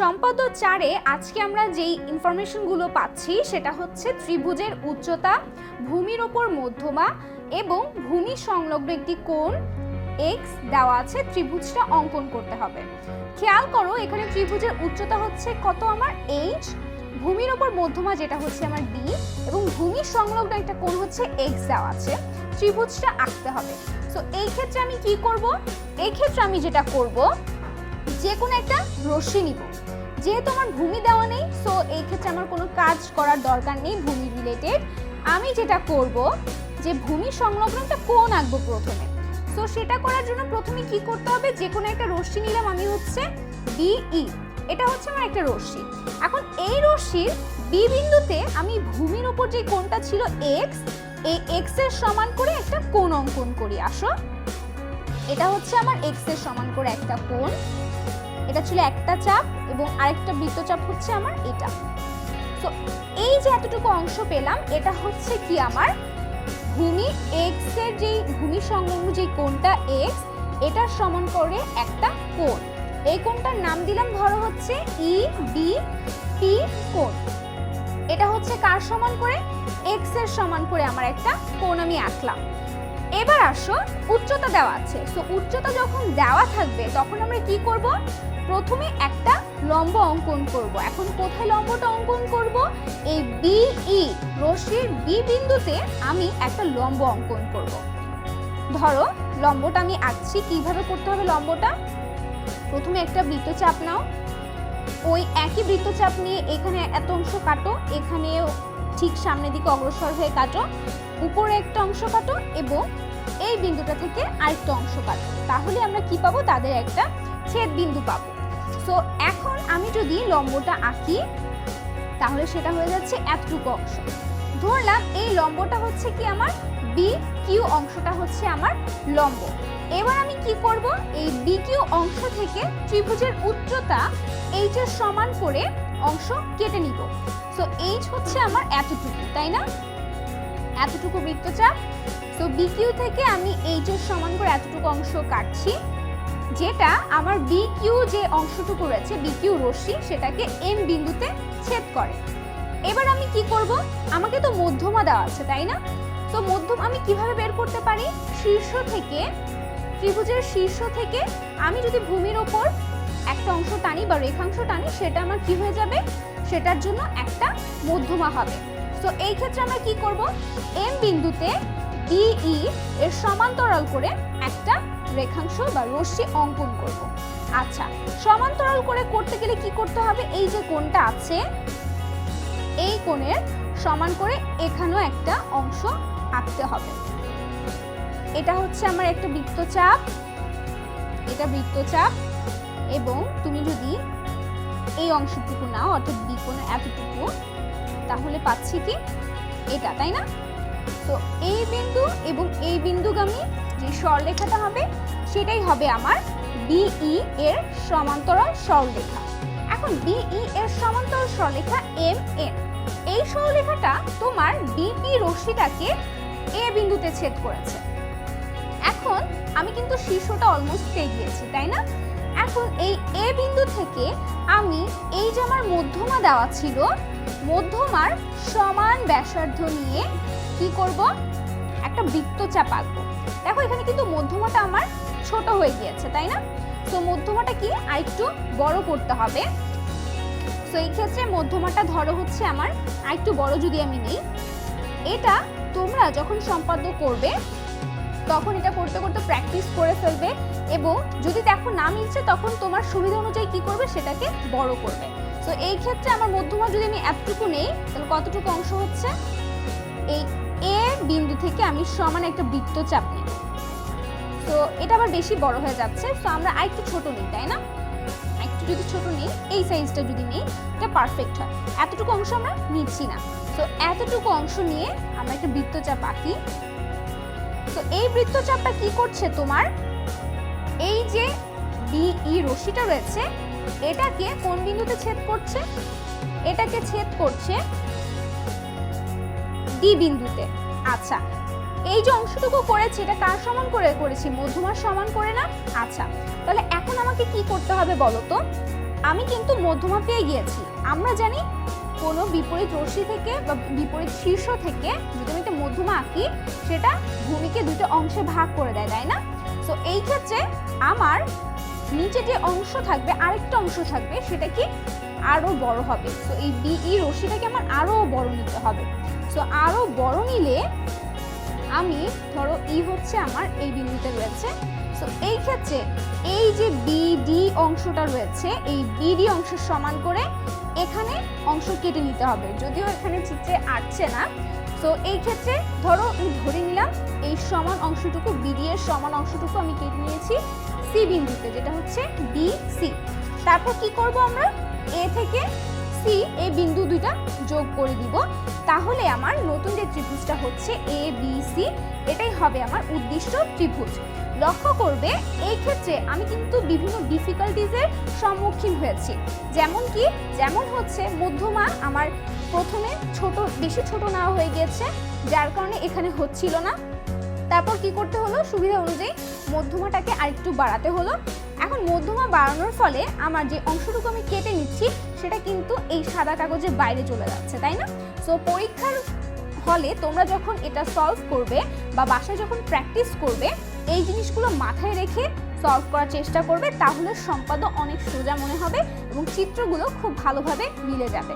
সম্পদ চারে আজকে আমরা যেই ইনফরমেশনগুলো পাচ্ছি, সেটা হচ্ছে ত্রিভুজের উচ্চতা, ভূমির ওপর মধ্যমা এবং ভূমি সংলগ্ন একটি কোণ এক্স দেওয়া আছে, ত্রিভুজটা অঙ্কন করতে হবে। খেয়াল করো, এখানে ত্রিভুজের উচ্চতা হচ্ছে কত আমার এইচ ভূমির ওপর মধ্যমা যেটা হচ্ছে আমার ডি এবং ভূমির সংলগ্ন একটা কোণ হচ্ছে এক্স দেওয়া আছে, ত্রিভুজটা আঁকতে হবে। সো এই ক্ষেত্রে আমি কি করব? এই ক্ষেত্রে আমি যেটা করব, যে কোনো একটা রশ্মি নিব। যেহেতু আমার ভূমি দেওয়া নেই সো এই ক্ষেত্রে আমার কোনো কাজ করার দরকার নেই ভূমি রিলেটেড আমি যেটা করব যে ভূমি সংলগ্ন একটা কোণ আঁকবো প্রথমে। সো সেটা করার জন্য প্রথমে কি করতে হবে? যে কোনো একটা রশ্মি নিলাম আমি হচ্ছে বিই এটা হচ্ছে আমার একটা রশ্মি। এখন এই রশ্মির বি বিন্দুতে আমি ভূমির ওপর যে কোণটা ছিল এক্স এই এক্সের সমান করে একটা কোণ অঙ্কন করি। আসো। এটা হচ্ছে আমার এক্সের সমান করে একটা কোণ। এটা ছিল একটা চাপ এবং আরেকটা বৃত্তচাপ হচ্ছে আমার এটা। তো এই যে এতটুকু অংশ পেলাম, এটা হচ্ছে কি আমার ভূমি এক্সের যেই, ভূমি সংলগ্ন যেই কোণটা এক্স এটার সমান করে একটা কোণ। এই কোণটার নাম দিলাম ধরো হচ্ছে ই বি পি কোণ। এটা হচ্ছে কার সমান করে? এক্সের সমান করে আমার একটা কোণ আমি আঁকলাম। এবার আসো, উচ্চতা দেওয়া আছে। সো উচ্চতা যখন দেওয়া থাকবে, তখন আমরা কি করব? প্রথমে একটা লম্ব অঙ্কন করব। এখন কোথায় লম্বটা অঙ্কন করব? এই বিই রশ্মির বি বিন্দুতে আমি একটা লম্ব অঙ্কন করব। ধরো, লম্বটা আমি আঁকছি, কীভাবে করতে হবে লম্বটা? প্রথমে একটা বৃত্তচাপ নাও। ওই একই বৃত্তচাপ নিয়ে এখানে এত অংশ কাটো, এখানেও ঠিক সামনের দিকে অগ্রসর হয়ে কাটো। উপরে একটা অংশ কাটো এবং এই বিন্দুটা থেকে আরেকটা অংশ কাটো তাহলে আমরা কি পাবো? তাদের একটা ছেদ বিন্দু পাবো। সো এখন আমি যদি লম্বটা আঁকি, তাহলে সেটা হয়ে যাচ্ছে এতটুকু অংশ। ধরলাম এই লম্বটা হচ্ছে কি আমার বি কিউ অংশটা হচ্ছে আমার লম্ব। এবার আমি কি করব? এই বি কিউ অংশ থেকে ত্রিভুজের উচ্চতা এইচ এর সমান করে অংশ কেটে নিব। সো এইচ হচ্ছে আমার এতটুকু, তাই না? এতটুকু বৃত্তচাপ। তো বিকিউ থেকে আমি এইচ এর সমান করে এতটুকু অংশ কাটছি, যেটা আমার বিকিউ যে অংশটুকু রয়েছে বিকিউ রশ্মি, সেটাকে এম বিন্দুতে ছেদ করে। এবার আমি কি করব? আমাকে তো মধ্যমা দেওয়া আছে, তাই না? তো মধ্যম আমি কীভাবে বের করতে পারি? শীর্ষ থেকে, ত্রিভুজের শীর্ষ থেকে আমি যদি ভূমির ওপর একটা অংশ টানি বা রেখাংশ টানি, সেটা আমার কি হয়ে যাবে? সেটার জন্য একটা মধ্যমা হবে। তো এই ক্ষেত্রে আমরা কি করব? এম বিন্দুতে বিই এর সমান্তরাল করে একটা রেখাংশ বা রশ্মি অঙ্কন করব। আচ্ছা সমান্তরাল করে করতে গেলে কি করতে হবে? এই যে কোণটা আছে, এই কোণের সমান করে এখানেও একটা অংশ আঁকতে হবে। এটা হচ্ছে আমার একটা বৃত্তচাপ, এটা বৃত্তচাপ এবং তুমি যদি এই অংশটুকু নাও, অর্থাৎ বিকোণের এতটুকু, তাহলে পাচ্ছি কি? এটা, তাই না? তো এই বিন্দু এবং এই বিন্দুগামী যে সরলরেখাটা হবে, সেটাই হবে আমার বিই এর সমান্তরাল সরলরেখা এখন বিই এর সমান্তরাল সরলরেখা এম এন এই সরলরেখাটা তোমার বিপি রশ্মিটাকে এ বিন্দুতে ছেদ করেছে। এখন আমি কিন্তু শীর্ষটা অলমোস্ট পেয়ে গিয়েছি, তাই না? এখন এই এ বিন্দু থেকে আমি এই যে আমার মধ্যমা দেওয়া ছিল, মধ্যমার সমান ব্যাসার্ধ নিয়ে কি করব? একটা বৃত্তচাপ আঁকবো। দেখো, এখানে কিন্তু মধ্যমাটা আমার ছোট হয়ে গিয়েছে, তাই না? তো মধ্যমাটা কি? আরেকটু বড় করতে হবে। তো এই ক্ষেত্রে মধ্যমাটা ধরো হচ্ছে আমার আরেকটু বড় যদি আমি নেই। এটা তোমরা যখন সম্পাদ্য করবে, তখন এটা করতে করতে প্র্যাকটিস করে ফেলবে এবং যদি দেখো না মিলছে, তখন তোমার সুবিধা অনুযায়ী কি করবে? সেটাকে বড় করবে। তো এই ক্ষেত্রে আমার মধ্যমা যদি আমি এতটুকু নেই, তাহলে কতটুকু অংশ হচ্ছে? এই বিন্দু থেকে আমি সমান একটা বৃত্তচাপ নিই। তো এটা আবার বেশি বড় হয়ে যাচ্ছে, তো আমরা আরেকটু ছোট নিই, তাই না? একটু যদি ছোট নিই, এই সাইজটা যদি নিই, এটা পারফেক্ট হয়। এতটুকু অংশ আমরা নিচ্ছি না। তো এতটুকু অংশ নিয়ে আমরা একটা বৃত্তচাপ আঁকি। তো এই বৃত্তচাপটা কি করছে তোমার? এই যে বিই রশিটা রয়েছে, এটাকে কোন বিন্দুতে ছেদ করছে? এটাকে ছেদ করছে ডি বিন্দুতে। আচ্ছা এই যে অংশটুকু করেছি, এটা কার সমান করে করেছি? মধ্যমার সমান করে না? আচ্ছা তাহলে এখন আমাকে কি করতে হবে বলো তো? আমি কিন্তু মধ্যমা পেয়ে গিয়েছি। আমরা জানি কোনো বিপরীত রশ্মি থেকে বা বিপরীত শীর্ষ থেকে যদি আমি মধ্যমা আঁকি, সেটা ভূমিকে দুটো অংশে ভাগ করে দেয়, তাই না? সো এই ক্ষেত্রে আমার নিচে যে অংশ থাকবে, আরেকটা অংশ থাকবে, সেটা কি আরও বড় হবে। তো এই বিই রশ্মিটাকে আমার আরও বড় নিতে হবে। সো আরও বড় নিলে আমি, ধরো ই হচ্ছে আমার এই বিন্দুতে রয়েছে। সো এই ক্ষেত্রে এই যে বিডি অংশটা রয়েছে, এই বিডি অংশের সমান করে এখানে অংশ কেটে নিতে হবে। যদিও এখানে চিত্রে আসছে না। সো এই ক্ষেত্রে, ধরো, আমি ধরে নিলাম এই সমান অংশটুকু বিডি এর সমান অংশটুকু আমি কেটে নিয়েছি সি বিন্দুতে, যেটা হচ্ছে বি সি তারপর কি করব আমরা? এ থেকে সি এই বিন্দু দুইটা যোগ করে দিব। তাহলে আমার নতুন যে ত্রিভুজটা হচ্ছে এ, বি, সি, এটাই হবে আমার উদ্দিষ্ট ত্রিভুজ। লক্ষ্য করবে, এই ক্ষেত্রে আমি কিন্তু বিভিন্ন ডিফিকাল্টিজের সম্মুখীন হয়েছি। যেমন কি, যেমন হচ্ছে মধ্যমা আমার প্রথমে ছোট, বেশি ছোট নেওয়া হয়ে গিয়েছে, যার কারণে এখানে হচ্ছিল না। তারপর কি করতে হলো? সুবিধা অনুযায়ী মধ্যমাটাকে আরেকটু বাড়াতে হলো। এখন মধ্যমা বাড়ানোর ফলে আমার যে অংশটুকু আমি কেটে নিচ্ছি, সেটা কিন্তু এই সাদা কাগজের বাইরে চলে যাচ্ছে, তাই না? সো পরীক্ষার হলে তোমরা যখন এটা সলভ করবে বা বাসায় যখন প্র্যাকটিস করবে, এই জিনিসগুলো মাথায় রেখে সলভ করার চেষ্টা করবে, তাহলে সম্পাদক অনেক সোজা মনে হবে এবং চিত্রগুলো খুব ভালোভাবে মিলে যাবে।